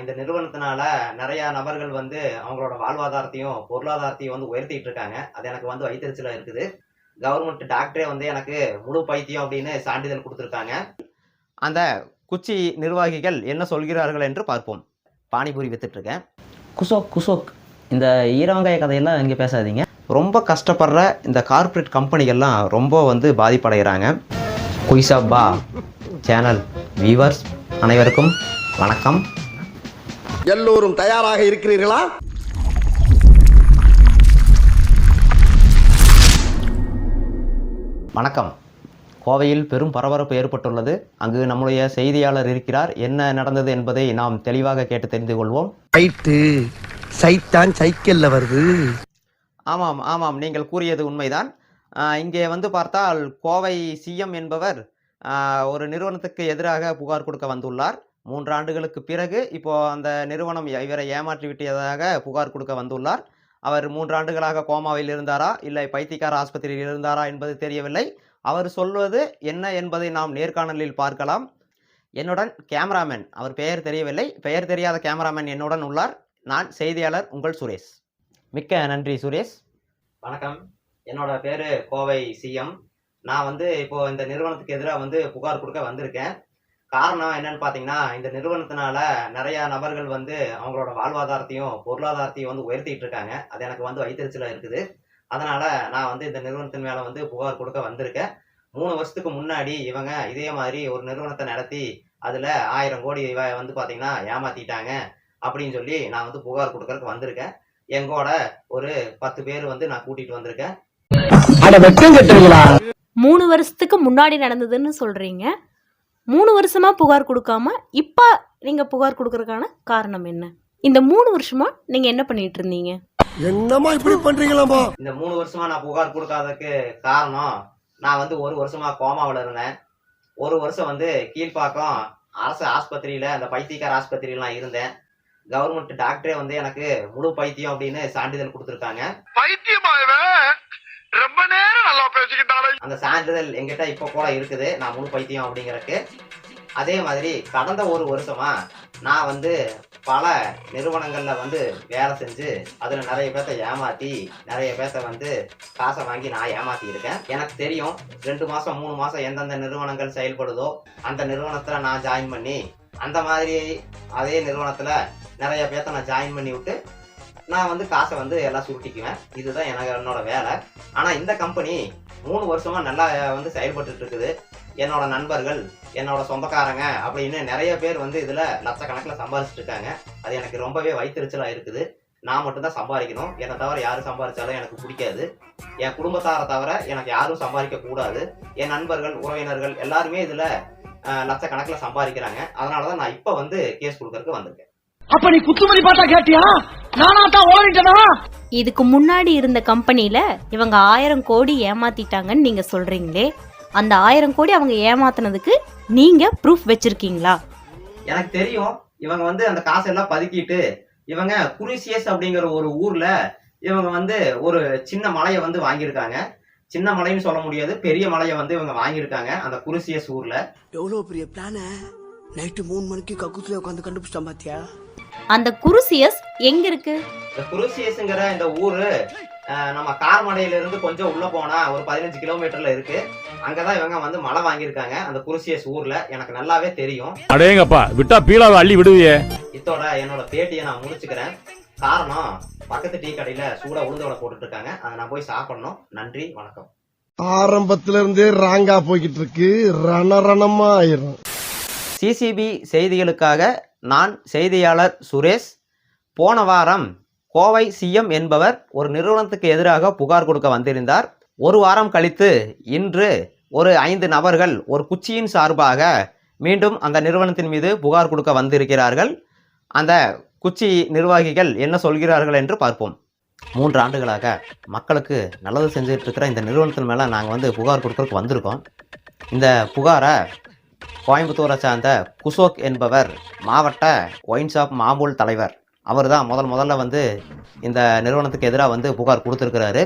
இந்த நிறுவனத்தினால நிறைய நபர்கள் வந்து அவங்களோட வாழ்வாதாரத்தையும் பொருளாதாரத்தையும் வந்து உயர்த்திட்டு இருக்காங்க. அது எனக்கு வந்து வைத்தறிச்சல இருக்குது. கவர்மெண்ட் டாக்டரே வந்து எனக்கு முழு பைத்தியம் அப்படின்னு சான்றிதழ் கொடுத்துருக்காங்க. அந்த குச்சி நிர்வாகிகள் என்ன சொல்கிறார்கள் என்று பார்ப்போம். பானிபூரி வித்துட்டு இருக்கேன். குசோக் குசோக் இந்த ஈரவங்காய கதையெல்லாம் இங்கே பேசாதீங்க. ரொம்ப கஷ்டப்படுற இந்த கார்ப்பரேட் கம்பெனிகள்லாம் ரொம்ப வந்து பாதிப்படைகிறாங்க. குயிசாப்பா சேனல் வியூவர்ஸ் அனைவருக்கும் வணக்கம். எல்லோரும் தயாராக இருக்கிறீர்களா? வணக்கம். கோவையில் பெரும் பரபரப்பு ஏற்பட்டுள்ளது. அங்கு நம்முடைய செய்தியாளர் இருக்கிறார். என்ன நடந்தது என்பதை நாம் தெளிவாக கேட்டு தெரிந்து கொள்வோம். ரைட்டு சைத்தான் சைக்கிள்ல வருது. ஆமாம் ஆமாம். நீங்கள் கூறியது உண்மைதான். இங்கே வந்து பார்த்தால் கோவை சிஎம் என்பவர் ஒரு நிறுவனத்துக்கு எதிராக புகார் கொடுக்க வந்துள்ளார். மூன்று ஆண்டுகளுக்கு பிறகு இப்போ அந்த நிறுவனம் இவரை ஏமாற்றி விட்டதாக புகார் கொடுக்க வந்துள்ளார். அவர் மூன்று ஆண்டுகளாக கோமாவில் இருந்தாரா? இல்லை பைத்தியக்கார ஆஸ்பத்திரியில் இருந்தாரா என்பது தெரியவில்லை. அவர் சொல்வது என்ன என்பதை நாம் நேர்காணலில் பார்க்கலாம். என்னுடன் கேமராமேன் அவர் பெயர் தெரியவில்லை. பெயர் தெரியாத கேமராமேன் என்னுடன் உள்ளார். நான் செய்தியாளர் உங்கள் சுரேஷ். மிக்க நன்றி சுரேஷ். வணக்கம். என்னோட பேர் கோவை சிஎம் நான் வந்து இப்போ இந்த நிறுவனத்துக்கு எதிராக வந்து புகார் கொடுக்க வந்திருக்கேன். காரணம் என்னன்னு பார்த்தீங்கன்னா இந்த நிறுவனத்தினால நிறைய நபர்கள் வந்து அவங்களோட வாழ்வாதாரத்தையும் பொருளாதாரத்தையும் வந்து உயர்த்திட்டு இருக்காங்க. அது எனக்கு வந்து வைத்தறிச்சலா இருக்குது. அதனால நான் வந்து இந்த நிறுவனத்தின் மேல வந்து புகார் கொடுக்க வந்திருக்கேன். மூணு வருஷத்துக்கு முன்னாடி இவங்க இதே மாதிரி ஒரு நிறுவனத்தை நடத்தி அதுல ஆயிரம் கோடி வந்து பாத்தீங்கன்னா ஏமாத்திட்டாங்க அப்படின்னு சொல்லி நான் வந்து புகார் கொடுக்கறதுக்கு வந்திருக்கேன். எங்கூட ஒரு பத்து பேர் வந்து நான் கூட்டிட்டு வந்திருக்கேன். மூணு வருஷத்துக்கு முன்னாடி நடந்ததுன்னு சொல்றீங்க. மூணு வருஷமா புகார் கொடுக்காம இப்ப நீங்க புகார் கொடுக்கறதுக்கான காரணம் என்ன? இந்த மூணு வருஷமா நீங்க என்ன பண்ணிட்டு இருந்தீங்க? என்னமா இப்படி பண்றீங்களாமா இந்த மூணு வருஷமா நான் புகார் கொடுக்காததுக்கு காரணம் நான் வந்து ஒரு வருஷமா கோமாவில் இருந்தேன். ஒரு வருஷம் வந்து கீழ்ப்பாக்கம் அரசு ஆஸ்பத்திரியில அந்த பைத்தியக்கார ஆஸ்பத்திரியிலாம் இருந்தேன். கவர்மெண்ட் டாக்டரே வந்து எனக்கு முழு பைத்தியம் அப்படின்னு சான்றிதழ் கொடுத்துருக்காங்க. ரொம்ப நேரம் நல்லா பேசிக்கிட்டாலே. அந்த சான்றிதழ் எங்கிட்ட இப்போ கூட இருக்குது. நான் முழு பைத்தியம் அப்படிங்கறதுக்கு. அதே மாதிரி கடந்த ஒரு வருஷமா நான் வந்து பல நிறுவனங்களில் வந்து வேலை செஞ்சு அதில் நிறைய பேர்த்த ஏமாற்றி நிறைய பேர்த்த வந்து காசை வாங்கி நான் ஏமாற்றி இருக்கேன். எனக்கு தெரியும் ரெண்டு மாதம் மூணு மாதம் எந்தெந்த நிறுவனங்கள் செயல்படுதோ அந்த நிறுவனத்தில் நான் ஜாயின் பண்ணி அந்த மாதிரி அதே நிறுவனத்தில் நிறைய பேர்த்த நான் ஜாயின் பண்ணி விட்டு நான் வந்து காசை வந்து எல்லாம் சுருட்டிக்குவேன். இதுதான் எனக்கு என்னோட வேலை. ஆனால் இந்த கம்பெனி மூணு வருஷமா நல்லா வந்து செயல்பட்டு இருக்குது. என்னோட நண்பர்கள் என்னோட சொந்தக்காரங்க அப்படின்னு நிறைய பேர் வந்து இதில் லட்சக்கணக்கில் சம்பாதிச்சுட்டு இருக்காங்க. அது எனக்கு ரொம்பவே வயிற்றுச்சலாக இருக்குது. நான் மட்டும்தான் சம்பாதிக்கணும். என்னை தவிர யாரும் சம்பாதிச்சாலும் எனக்கு பிடிக்காது. என் குடும்பத்தாரை தவிர எனக்கு யாரும் சம்பாதிக்க கூடாது. என் நண்பர்கள் உறவினர்கள் எல்லாருமே இதில் லட்சக்கணக்கில் சம்பாதிக்கிறாங்க. அதனாலதான் நான் இப்போ வந்து கேஸ் கொடுக்கறதுக்கு வந்திருக்கேன். அப்ப நீ குத்துமதி பாட்டா கேட்டியா? நானா தான் ஓடிட்டனா? இதுக்கு முன்னாடி இருந்த கம்பெனில இவங்க ஆயிரம் கோடி ஏமாத்திட்டாங்கன்னு நீங்க சொல்றீங்களே அந்த ஆயிரம் கோடி அவங்க ஏமாத்துனதுக்கு நீங்க ப்ரூஃப் வச்சிருக்கீங்களா? எனக்கு தெரியும் இவங்க வந்து அந்த காசெல்லாம் பதுக்கிட்டு இவங்க குரிசியஸ் அப்படிங்கிற ஒரு ஊர்ல இவங்க வந்து ஒரு சின்ன மலையை வந்து வாங்கியிருக்காங்க. சின்ன மலைன்னு சொல்ல முடியாது பெரிய மலையை வந்து இவங்க வாங்கியிருக்காங்க அந்த குரிசியஸ் ஊர்ல. எவ்வளவு பெரிய பிளான நைட்டு மூணு மணிக்கு கக்கூத்துல உட்காந்து கண்டுபிடிச்சிட்டான் பாத்தியா? அந்த குருசியஸ் எங்க இருக்கு இந்த குருசியஸ்ங்கிற இந்த ஊரு நம்ம கார்மடையில இருந்து கொஞ்சம் உள்ள போனா ஒரு பதினஞ்சு கிலோமீட்டர்ல இருக்கு. அங்கதான் இவங்க வந்து மலை வாங்கியிருக்காங்க அந்த குருசியஸ் ஊர்ல. எனக்கு நல்லாவே தெரியும். அடேங்கப்பா விட்டா பீலாவை அள்ளி விடுவியே. இத்தோட என்னோட பேட்டியை நான் முடிச்சுக்கிறேன். காரணம் பக்கத்து டீ கடையில சூடா உளுந்த வடை போட்டுட்டு இருக்காங்க அதை நான் போய் சாப்பிடணும். நன்றி வணக்கம். ஆரம்பத்துல இருந்தே ராங்கா போய்கிட்டு இருக்கு. ரணரணமா ஆயிரும். சிசிபி செய்திகளுக்காக நான் செய்தியாளர் சுரேஷ். போன வாரம் கோவை சிஎம் என்பவர் ஒரு நிறுவனத்துக்கு எதிராக புகார் கொடுக்க வந்திருந்தார். ஒரு வாரம் கழித்து இன்று ஒரு ஐந்து நபர்கள் ஒரு குச்சியின் சார்பாக மீண்டும் அந்த நிறுவனத்தின் மீது புகார் கொடுக்க வந்திருக்கிறார்கள். அந்த குச்சி நிர்வாகிகள் என்ன சொல்கிறார்கள் என்று பார்ப்போம். மூன்று ஆண்டுகளாக மக்களுக்கு நல்லது செஞ்சுட்டு இருக்கிற இந்த நிறுவனத்தின் மேலே நாங்கள் வந்து புகார் கொடுக்கறதுக்கு வந்திருக்கோம். இந்த புகாரை கோயம்புத்தூரை சேர்ந்த குசோக் என்பவர் மாவட்ட ஒயின் ஷாப் மாமூல் தலைவர். அவர் தான் முதல் முதல்ல வந்து இந்த நிறுவனத்துக்கு எதிராக வந்து புகார் கொடுத்துருக்கிறாரு.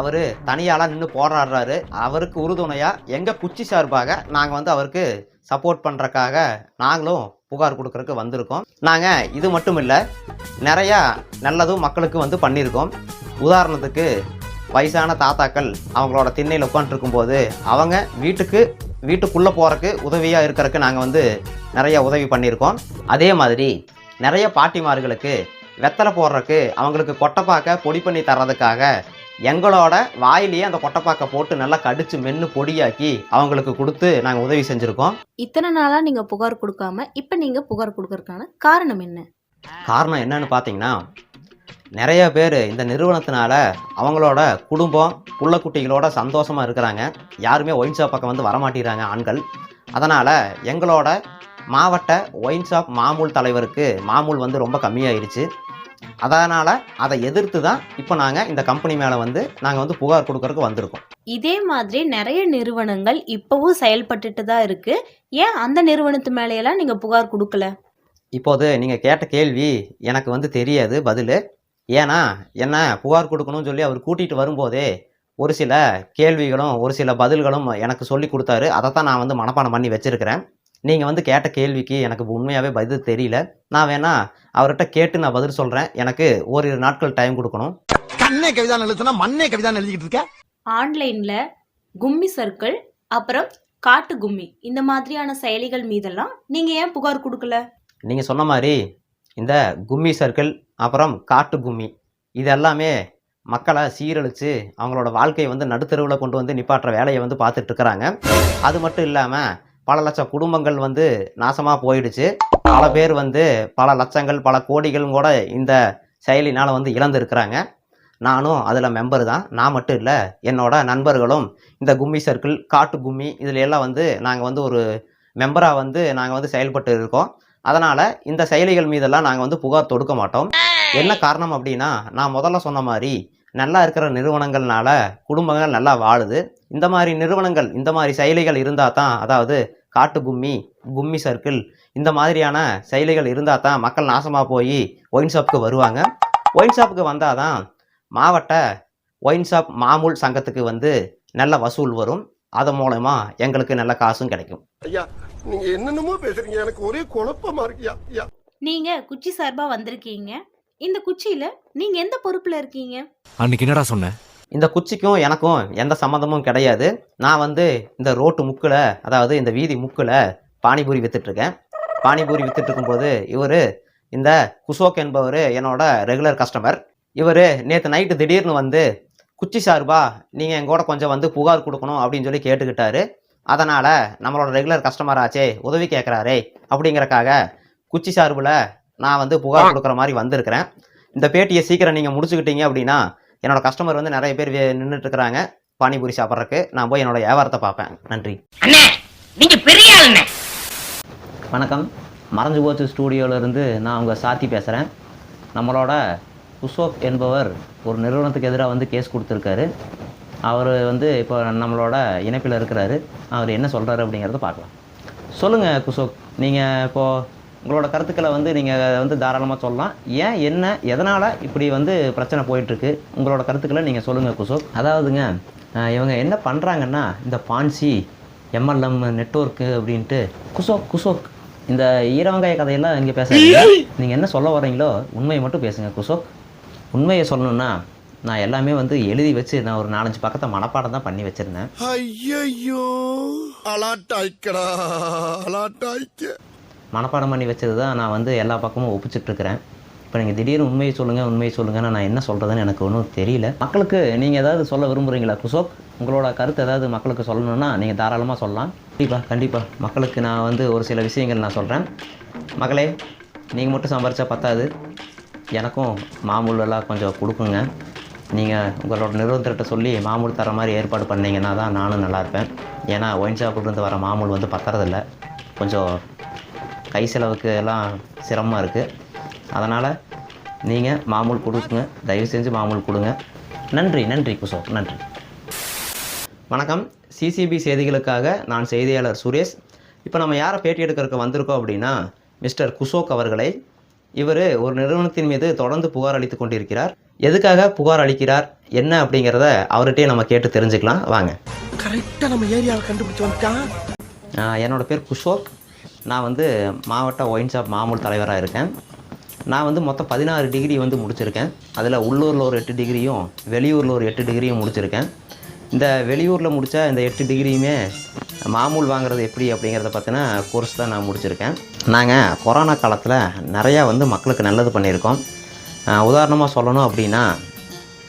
அவர் தனியாளாக நின்று போராடுறாரு. அவருக்கு உறுதுணையாக எங்கள் குச்சி சார்பாக நாங்கள் வந்து அவருக்கு சப்போர்ட் பண்ணுறக்காக நாங்களும் புகார் கொடுக்குறக்கு வந்திருக்கோம். நாங்கள் இது மட்டும் இல்லை நிறையா நல்லதும் மக்களுக்கு வந்து பண்ணியிருக்கோம். உதாரணத்துக்கு வயசான தாத்தாக்கள் அவங்களோட திண்ணையில் உட்காந்துருக்கும் போது அவங்க வீட்டுக்கு வீட்டுக்குள்ளே போகிறக்கு உதவியாக இருக்கிறதுக்கு நாங்கள் வந்து நிறைய உதவி பண்ணியிருக்கோம். அதே மாதிரி நிறைய பாட்டிமார்களுக்கு வெத்தலை போடுறதுக்கு அவங்களுக்கு கொட்டைப்பாக்க பொடி பண்ணி தர்றதுக்காக எங்களோட வாயிலேயே அந்த கொட்டைப்பாக்கை போட்டு நல்லா கடிச்சு மென்று பொடியாக்கி அவங்களுக்கு கொடுத்து நாங்கள் உதவி செஞ்சுருக்கோம். இத்தனை நாளா நீங்க புகார் கொடுக்காம இப்ப நீங்க புகார் கொடுக்கறதுக்கான காரணம் என்ன? காரணம் என்னன்னு பார்த்தீங்கன்னா நிறைய பேர் இந்த நிறுவனத்தினால அவங்களோட குடும்பம் புள்ளக்குட்டிகளோட சந்தோஷமாக இருக்கிறாங்க. யாருமே ஒயின் ஷாப் பக்கம் வந்து வரமாட்டேங்கிறாங்க ஆண்கள். அதனால் எங்களோட மாவட்ட ஒயின் ஷாப் மாமூல் தலைவருக்கு மாமூல் வந்து ரொம்ப கம்மியாயிருச்சு. அதனால் அதை எதிர்த்து தான் இப்போ நாங்கள் இந்த கம்பெனி மேலே வந்து நாங்கள் வந்து புகார் கொடுக்கறதுக்கு வந்திருக்கோம். இதே மாதிரி நிறைய நிறுவனங்கள் இப்பவும் செயல்பட்டுட்டு தான் இருக்கு. ஏன் அந்த நிறுவனத்து மேலையெல்லாம் நீங்க புகார் கொடுக்கல? இப்போது நீங்கள் கேட்ட கேள்வி எனக்கு வந்து தெரியாது பதில். ஏன்னா என்ன புகார் கொடுக்கணும்னு சொல்லி அவர் கூட்டிகிட்டு வரும்போதே ஒரு சில கேள்விகளும் ஒரு சில பதில்களும் எனக்கு சொல்லி கொடுத்தாரு. அதை தான் நான் வந்து மனப்பாடம் பண்ணி வச்சுருக்கிறேன். நீங்கள் வந்து கேட்ட கேள்விக்கு எனக்கு உண்மையாகவே பதில் தெரியல. நான் வேணா அவர்கிட்ட கேட்டு நான் பதில் சொல்கிறேன் எனக்கு ஓரிரு நாட்கள் டைம் கொடுக்கணும். கண்ணே கவிதா எழுதுனா மண்ணே கவிதா எழுதிக்கிட்டு இருக்க? ஆன்லைன்ல கும்மி சர்க்கிள் அப்புறம் காட்டு கும்மி இந்த மாதிரியான செயலிகள் மீதெல்லாம் நீங்க ஏன் புகார் கொடுக்கல? நீங்கள் சொன்ன மாதிரி இந்த கும்மி சர்க்கிள் அப்புறம் காட்டு கும்மி. இது எல்லாமே மக்களை சீரழித்து அவங்களோட வாழ்க்கையை வந்து நடுத்தருவில் கொண்டு வந்து நிப்பாட்டுற வேலையை வந்து பார்த்துட்ருக்குறாங்க. அது மட்டும் இல்லாமல் பல லட்சம் குடும்பங்கள் வந்து நாசமாக போயிடுச்சு. பல பேர் வந்து பல லட்சங்கள் பல கோடிகளும் கூட இந்த செயலினால் வந்து இழந்திருக்கிறாங்க. நானும் அதில் மெம்பர் தான். நான் மட்டும் இல்லை என்னோட நண்பர்களும் இந்த கும்மி சர்க்கிள் காட்டு கும்மி இதில் எல்லாம் வந்து நாங்கள் வந்து ஒரு மெம்பராக வந்து நாங்கள் வந்து செயல்பட்டு இருக்கோம் அதனால் இந்த செயலிகள் மீதெல்லாம் நாங்கள் வந்து புகார் தொடுக்க மாட்டோம். என்ன காரணம் அப்படின்னா நான் முதல்ல சொன்ன மாதிரி நல்லா இருக்கிற நிறுவனங்கள்னால குடும்பங்கள் நல்லா வாழுது. இந்த மாதிரி நிறுவனங்கள் இந்த மாதிரி செயலிகள் இருந்தால் தான் அதாவது காட்டு கும்மி கும்மி சர்க்கிள் இந்த மாதிரியான செயலிகள் இருந்தால் தான் மக்கள் நாசமாக போய் ஒயின் ஷாப்புக்கு வருவாங்க. ஒயின் ஷாப்புக்கு வந்தால் தான் மாவட்ட ஒயின் ஷாப் மாமூல் சங்கத்துக்கு வந்து நல்ல வசூல் வரும். அது மூலமா எங்களுக்கு நல்ல காசும் கிடைக்கும். ஐயா நீங்க என்னென்னமோ பேசுறீங்க. எனக்கு ஒரே குழப்பமா இருக்கியா நீங்க குச்சி சார்பா வந்திருக்கீங்க. இந்த குச்சியில நீங்க எந்த பொறுப்புல இருக்கீங்க? அன்னைக்கு என்னடா சொன்ன? இந்த குச்சிக்கும் எனக்கும் எந்த சம்மந்தமும் கிடையாது. நான் வந்து இந்த ரோட்டு முக்கில் அதாவது இந்த வீதி முக்கில் பானிபூரி வித்துட்ருக்கேன். பானிபூரி வித்துட்டு இருக்கும்போது இவர் இந்த குஷோக் என்பவர் என்னோட ரெகுலர் கஸ்டமர் இவர் நேற்று நைட்டு திடீர்னு வந்து குச்சி சார்பா நீங்கள் எங்கூட கொஞ்சம் வந்து புகார் கொடுக்கணும் அப்படின்னு சொல்லி கேட்டுக்கிட்டாரு. அதனால் நம்மளோட ரெகுலர் கஸ்டமர் ஆச்சே உதவி கேட்குறாரே அப்படிங்கறக்காக குச்சி சார்பில் நான் வந்து புகார் கொடுக்குற மாதிரி வந்திருக்கிறேன். இந்த பேட்டியை சீக்கிரம் நீங்கள் முடிச்சுக்கிட்டீங்க அப்படின்னா என்னோட கஸ்டமர் வந்து நிறைய பேர் நின்றுட்டு இருக்கிறாங்க பானிபூரி சாப்பிட்றதுக்கு. நான் போய் என்னோட வியாபாரத்தை பார்ப்பேன். நன்றி. வணக்கம். மறைஞ்சு போச்சு ஸ்டூடியோவிலேருந்து நான் உங்கள் சாத்தி பேசுகிறேன் நம்மளோட குஷோக் என்பவர் ஒரு நிறுவனத்துக்கு எதிராக வந்து கேஸ் கொடுத்துருக்காரு. அவர் வந்து இப்போ நம்மளோட இணைப்பில் இருக்கிறாரு. அவர் என்ன சொல்கிறாரு அப்படிங்கிறத பார்க்கலாம். சொல்லுங்கள் குஷோக் நீங்கள் இப்போது உங்களோட கருத்துக்களை வந்து நீங்கள் வந்து தாராளமாக சொல்லலாம். ஏன் என்ன எதனால் இப்படி வந்து பிரச்சனை போயிட்டுருக்கு? உங்களோட கருத்துக்களை நீங்கள் சொல்லுங்கள் குஷோக் அதாவதுங்க இவங்க என்ன பண்ணுறாங்கன்னா இந்த பான்சி எம்எல்எம் நெட்வொர்க்கு அப்படின்ட்டு குஷோக் குஷோக் இந்த ஈரவங்காய கதையெல்லாம் இங்கே பேசுறீங்க நீங்கள் என்ன சொல்ல வர்றீங்களோ உண்மையை மட்டும் பேசுங்க குஷோக் உண்மையை சொல்லணும்னா நான் எல்லாமே வந்து எழுதி வச்சு நான் ஒரு நாலஞ்சு பக்கத்தை மனப்பாடம் தான் பண்ணி வச்சுருந்தேன். ஐயோ அலாட்டாய்க்கடா அலாட்டாய்க்க மனப்பாடம் பண்ணி வச்சது தான் நான் வந்து எல்லா பக்கமும் ஒப்பிச்சிட்ருக்கிறேன். இப்போ நீங்கள் திடீர்னு உண்மையை சொல்லுங்கள் உண்மையை சொல்லுங்கன்னா நான் என்ன சொல்கிறதுன்னு எனக்கு ஒன்றும் தெரியல. மக்களுக்கு நீங்கள் ஏதாவது சொல்ல விரும்புகிறீங்களா குசோக்? உங்களோட கருத்து ஏதாவது மக்களுக்கு சொல்லணும்னா நீங்கள் தாராளமாக சொல்லலாம். கண்டிப்பாக கண்டிப்பாக மக்களுக்கு நான் வந்து ஒரு சில விஷயங்கள் நான் சொல்கிறேன் மகளே நீங்கள் மட்டும் சம்பாரித்தா பத்தாது. எனக்கும் மாமூல் எல்லாம் கொஞ்சம் கொடுக்குங்க. நீங்கள் உங்களோட நிறுவனத்திட்ட சொல்லி மாமூல் தர மாதிரி ஏற்பாடு பண்ணீங்கன்னா தான் நானும் நல்லா இருப்பேன். ஏன்னா ஒயின் ஷாப்லேருந்து வர மாமூல் வந்து பத்தறதில்ல. கொஞ்சம் கை செலவுக்கு எல்லாம் சிரமமாக இருக்குது அதனால் நீங்கள் மாமூல் கொடுக்குங்க தயவு செஞ்சு மாமூல் கொடுங்க. நன்றி நன்றி குஷோ நன்றி. வணக்கம். சிசிபி செய்திகளுக்காக நான் செய்தியாளர் சுரேஷ். இப்போ நம்ம யாரை பேட்டி எடுக்கிறதுக்கு வந்திருக்கோம் அப்படின்னா மிஸ்டர் குஷோக் அவர்களை. இவர் ஒரு நிறுவனத்தின் மீது தொடர்ந்து புகார் அளித்து கொண்டிருக்கிறார். எதுக்காக புகார் அளிக்கிறார்? என்ன அப்படிங்கிறத அவர்கிட்டயே நம்ம கேட்டு தெரிஞ்சுக்கலாம். வாங்க. கரெக்டா நம்ம ஏரியாவை கண்டுபிடிச்சு வந்துட்டான். என்னோட பேர் குஷோக் நான் வந்து மாவட்ட ஒயின் ஷாப் மாமூல் தலைவராக இருக்கேன். நான் வந்து மொத்தம் பதினாறு டிகிரி வந்து முடிச்சிருக்கேன். அதில் உள்ளூரில் ஒரு எட்டு டிகிரியும் வெளியூரில் ஒரு எட்டு டிகிரியும் முடிச்சிருக்கேன். இந்த வெளியூரில் முடித்த இந்த எட்டு டிகிரியுமே மாமூல் வாங்குறது எப்படி அப்படிங்கிறத பார்த்தீங்கன்னா கோர்ஸ் தான் நான் முடிச்சிருக்கேன். நாங்கள் கொரோனா காலத்தில் நிறையா வந்து மக்களுக்கு நல்லது பண்ணியிருக்கோம். உதாரணமாக சொல்லணும் அப்படின்னா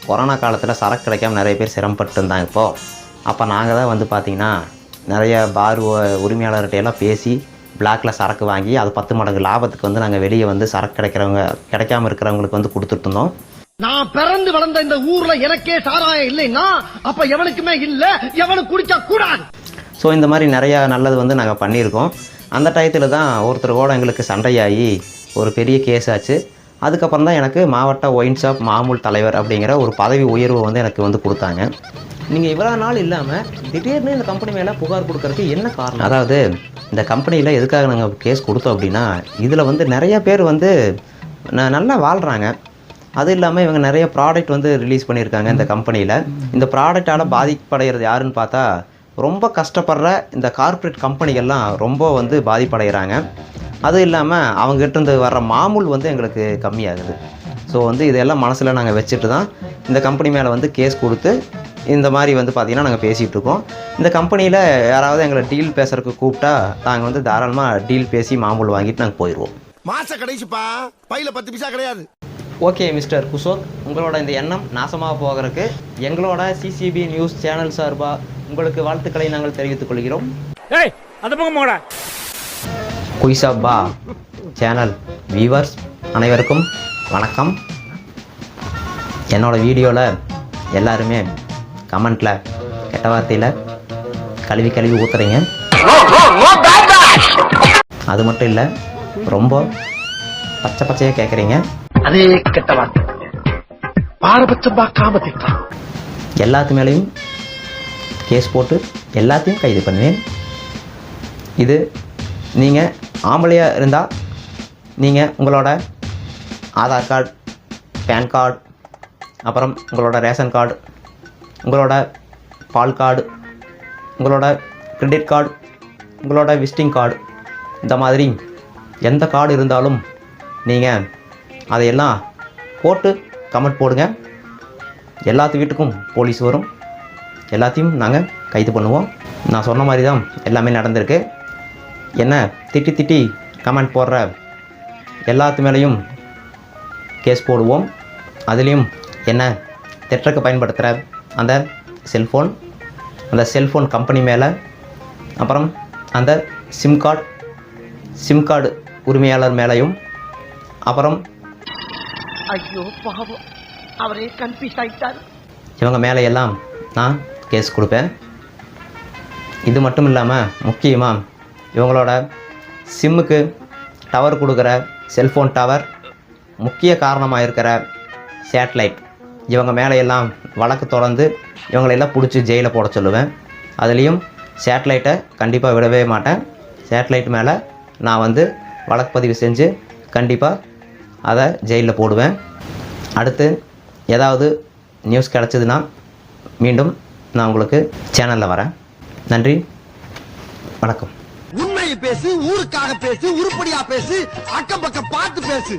கொரோனா காலத்தில் சரக்கு கிடைக்காம நிறைய பேர் சிரமப்பட்டு இருந்தாங்க இப்போது அப்போ நாங்கள் தான் வந்து பார்த்திங்கன்னா நிறைய பார் உரிமையாளர்கிட்ட எல்லாம் பேசி பிளாக்ல சரக்கு வாங்கி அது பத்து மடங்கு லாபத்துக்கு வந்து நாங்கள் வெளியே வந்து சரக்கு கிடைக்கிறவங்க கிடைக்காம இருக்கிறவங்களுக்கு வந்து கொடுத்துட்டு இருந்தோம். நான் பிறந்து வளர்ந்த இந்த ஊர்ல எனக்கே சாராயம் இல்லைன்னா அப்ப எவனுக்குமே இல்ல எவனுக்கு குடிக்க கூடாது. ஸோ இந்த மாதிரி நிறையா நல்லது வந்து நாங்கள் பண்ணியிருக்கோம். அந்த டயத்தில் தான் ஒருத்தர் கூட எங்களுக்கு சண்டையாகி ஒரு பெரிய கேஸ் ஆச்சு. அதுக்கப்புறம் தான் எனக்கு மாவட்ட ஒயின் ஷாப் மாமூல் தலைவர் அப்படிங்கிற ஒரு பதவி உயர்வு வந்து எனக்கு வந்து கொடுத்தாங்க. நீங்கள் இவ்வளோ நாள் இல்லாமல் திடீர்னு இந்த கம்பெனி மேலே புகார் கொடுக்கறதுக்கு என்ன காரணம்? அதாவது இந்த கம்பெனியில் எதுக்காக நாங்கள் கேஸ் கொடுத்தோம் அப்படின்னா இதில் வந்து நிறைய பேர் வந்து நல்லா வாழ்கிறாங்க அது இல்லாமல் இவங்க நிறைய ப்ராடக்ட் வந்து ரிலீஸ் பண்ணியிருக்காங்க இந்த கம்பெனியில் இந்த ப்ராடக்டால் பாதிப்படைகிறது யாருன்னு பார்த்தா ரொம்ப கஷ்டப்படுற இந்த கார்ப்பரேட் கம்பெனிகள்லாம் ரொம்ப வந்து பாதிப்படைகிறாங்க அது இல்லாமல் அவங்ககிட்ட இருந்து வர்ற மாமூல் வந்து எங்களுக்கு கம்மியாகுது. ஸோ வந்து இதெல்லாம் மனசில் நாங்கள் வச்சுட்டு தான் இந்த கம்பெனி மேலே வந்து கேஸ் கொடுத்து இந்த மாதிரி வந்து பார்த்திங்கன்னா நாங்கள் பேசிகிட்டு இருக்கோம். இந்த கம்பெனியில் யாராவது எங்களை டீல் பேசுறதுக்கு கூப்பிட்டா நாங்கள் வந்து தாராளமாக டீல் பேசி மாமூல் வாங்கிட்டு நாங்கள் போயிடுவோம் மாச கடைசிப்பா? பையில பத்து பைசா கிடையாது. ஓகே மிஸ்டர் குஷோக் உங்களோட இந்த எண்ணம் நாசமாக போகிறதுக்கு எங்களோட சிசிபி நியூஸ் சேனல் சார்பாக உங்களுக்கு வாழ்த்துக்களை நாங்கள் தெரிவித்துக் கொள்கிறோம். ஏய் அந்த பக்கம் போடா குயிசாப்பா சேனல் வியூவர்ஸ் அனைவருக்கும் வணக்கம். என்னோட வீடியோவில் எல்லாருமே கமெண்ட்டில் கெட்ட வார்த்தையில் கழுவி கழுவி ஊத்துறீங்க. அது மட்டும் இல்லை ரொம்ப பச்சை பச்சையாக கேட்குறீங்க அதே கெட்ட வார்த்தை. பாரபட்சம் பார்க்காம திட்டான் எல்லாத்து மேலேயும் கேஸ் போட்டு எல்லாத்தையும் கைது பண்ணுவேன். இது நீங்கள் ஆம்பளையாக இருந்தால் நீங்கள் உங்களோட ஆதார் கார்டு பேன் கார்டு அப்புறம் உங்களோட ரேஷன் கார்டு உங்களோட பால் கார்டு உங்களோட கிரெடிட் கார்டு உங்களோட விசிட்டிங் கார்டு இந்த மாதிரி எந்த கார்டு இருந்தாலும் நீங்கள் அதையெல்லாம் போட்டு கமெண்ட் போடுங்க. எல்லாத்து வீட்டுக்கும் போலீஸ் வரும். எல்லாத்தையும் நாங்கள் கைது பண்ணுவோம். நான் சொன்ன மாதிரி தான் எல்லாமே நடந்திருக்கு. என்ன திட்டி திட்டி கமெண்ட் போடுற எல்லாத்து மேலேயும் கேஸ் போடுவோம். அதுலேயும் என்ன திட்டக்கு பயன்படுத்துகிற அந்த செல்ஃபோன் அந்த செல்ஃபோன் கம்பெனி மேலே அப்புறம் அந்த சிம் கார்டு சிம் கார்டு உரிமையாளர் மேலேயும் அப்புறம் ஐயோ பாவம். அவரே கன்ஃபியூஸ் இவங்க மேலே எல்லாம் நான் கேஸ் கொடுப்பேன். இது மட்டும் இல்லாமல் முக்கியமாக இவங்களோட சிம்முக்கு டவர் கொடுக்குற செல்ஃபோன் டவர் முக்கிய காரணமாக இருக்கிற சேட்டலைட் இவங்க மேலே எல்லாம் வழக்கு தொடர்ந்து இவங்களையெல்லாம் பிடிச்சி ஜெயிலில் போட சொல்லுவேன். அதுலேயும் சேட்டலைட்டை கண்டிப்பாக விடவே மாட்டேன். சேட்டலைட் மேலே நான் வந்து வழக்கு பதிவு செஞ்சு கண்டிப்பாக அதை ஜெயிலில் போடுவேன். அடுத்து ஏதாவது நியூஸ் கிடச்சிதுன்னா மீண்டும் நான் உங்களுக்கு சேனலில் வரேன். நன்றி வணக்கம். உண்மையை பேசு ஊருக்காக பேசு உருப்படியா பேசு அக்கம் பக்கம் பார்த்து பேசு.